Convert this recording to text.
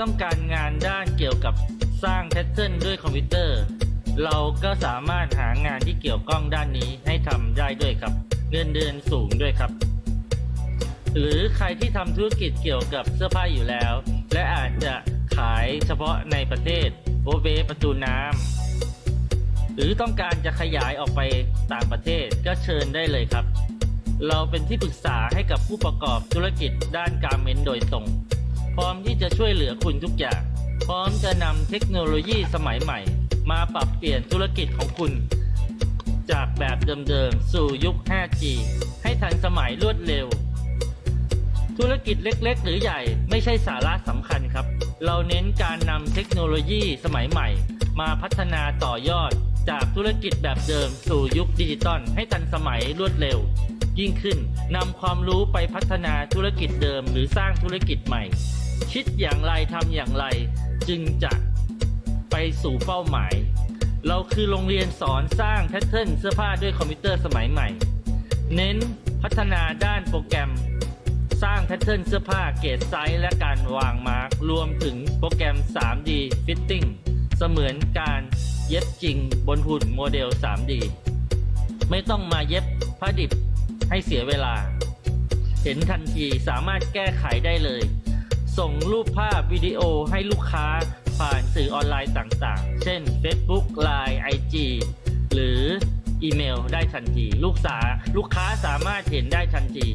ต้องการงานด้านเกี่ยวกับสร้างแพทเทิร์นด้วยคอมพิวเตอร์ เราก็สามารถหางานที่เกี่ยวข้องด้านนี้ให้ทำได้ด้วยครับ เงินเดือนสูงด้วยครับ หรือใครที่ทำธุรกิจเกี่ยวกับเสื้อผ้าอยู่แล้ว และอาจจะขายเฉพาะในประเทศโบเบประตูน้ำหรือต้องการจะขยายออกไปต่างประเทศก็เชิญได้เลยครับ เราเป็นที่ปรึกษาให้กับผู้ประกอบธุรกิจด้านการเมนโดยตรง พร้อมที่จะช่วยเหลือคุณทุกอย่าง พร้อมจะนำเทคโนโลยีสมัยใหม่ มาปรับเปลี่ยนธุรกิจของคุณ จากแบบเดิมๆ สู่ยุค 5G ให้ทันสมัยรวดเร็ว ธุรกิจเล็กๆ หรือใหญ่ไม่ใช่สาระสำคัญครับ เราเน้นการนำเทคโนโลยีสมัยใหม่ มาพัฒนาต่อยอดจากธุรกิจแบบเดิมสู่ยุคดิจิตอลให้ทันสมัยรวดเร็ว ยิ่งขึ้นนำความรู้ไปพัฒนาธุรกิจเดิมหรือสร้างธุรกิจใหม่ คิดอย่างไรทำอย่างไร จึงจะไปสู่เป้าหมาย เราคือโรงเรียนสอนสร้างแพทเทิร์นเสื้อผ้าด้วยคอมพิวเตอร์สมัยใหม่ เน้นพัฒนาด้านโปรแกรม สร้างแพทเทิร์นเสื้อผ้าเกรดไซส์และการวางมาร์กรวมถึงโปรแกรม 3D Fitting เสมือนการเย็บจริงบนหุ่นโมเดล 3D ไม่ต้องมาเย็บผ้าดิบให้เสียเวลา เห็นทันทีสามารถแก้ไขได้เลย ส่งรูปภาพวิดีโอให้ลูกค้าผ่านสื่อออนไลน์ต่างๆ เช่น Facebook Line IG หรืออีเมลได้ทันที ลูกสาลูกค้าสามารถเห็นได้ทันที